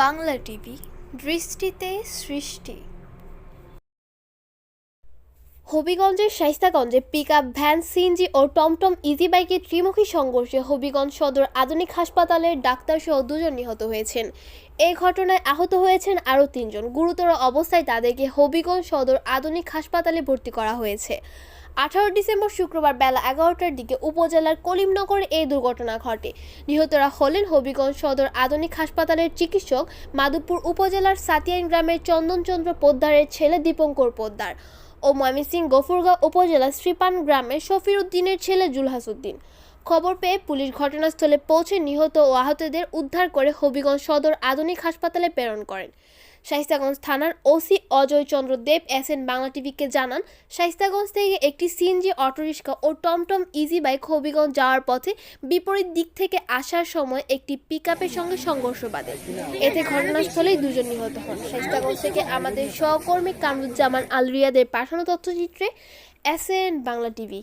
Bangla TV, দৃষ্টিতে সৃষ্টি। হবিগঞ্জের শাইস্তাগঞ্জে পিক আপ ভ্যান সিএনজি ও টমটম ইজি বাইকের ত্রিমুখী সংঘর্ষে হবিগঞ্জ সদর আধুনিক হাসপাতালের ডাক্তারসহ দুজন নিহত হয়েছেন। এই ঘটনায় আহত হয়েছেন আরও তিনজন। গুরুতর অবস্থায় তাদেরকে হবিগঞ্জ সদর আধুনিক হাসপাতালে ভর্তি করা হয়েছে। আঠারো ডিসেম্বর শুক্রবার বেলা এগারোটার দিকে উপজেলার কলিমনগরে এই দুর্ঘটনা ঘটে। নিহতরা হলেন হবিগঞ্জ সদর আধুনিক হাসপাতালের চিকিৎসক মাধবপুর উপজেলার সাতিয়ান গ্রামের চন্দনচন্দ্র পোদ্দারের ছেলে দীপঙ্কর পোদ্দার ও ময়মনসিং গফুরগাঁও উপজেলার শ্রীপান গ্রামের শফির উদ্দিনের ছেলে জুলহাস উদ্দিন। খবর পেয়ে পুলিশ ঘটনাস্থলে পৌঁছে নিহত ও আহতদের উদ্ধার করে হবিগঞ্জ সদর আধুনিক হাসপাতালে প্রেরণ করেন। শাইস্তাগঞ্জ থানার OC Ajoy Chandra Deb, S N Bangla টিভিকে জানান, শাইস্তাগঞ্জ থেকে একটি সিএনজি অটোরিক্সা ও টমটম ইজি বাইক হবিগঞ্জ যাওয়ার পথে বিপরীত দিক থেকে আসার সময় একটি পিকআপের সঙ্গে সংঘর্ষ বাধে। এতে ঘটনাস্থলেই দুজন নিহত হন। শাইস্তাগঞ্জ থেকে আমাদের সহকর্মী কামরুজ্জামান আলরিয়াদের পাঠানো তথ্যচিত্রে এস এন বাংলা টিভি।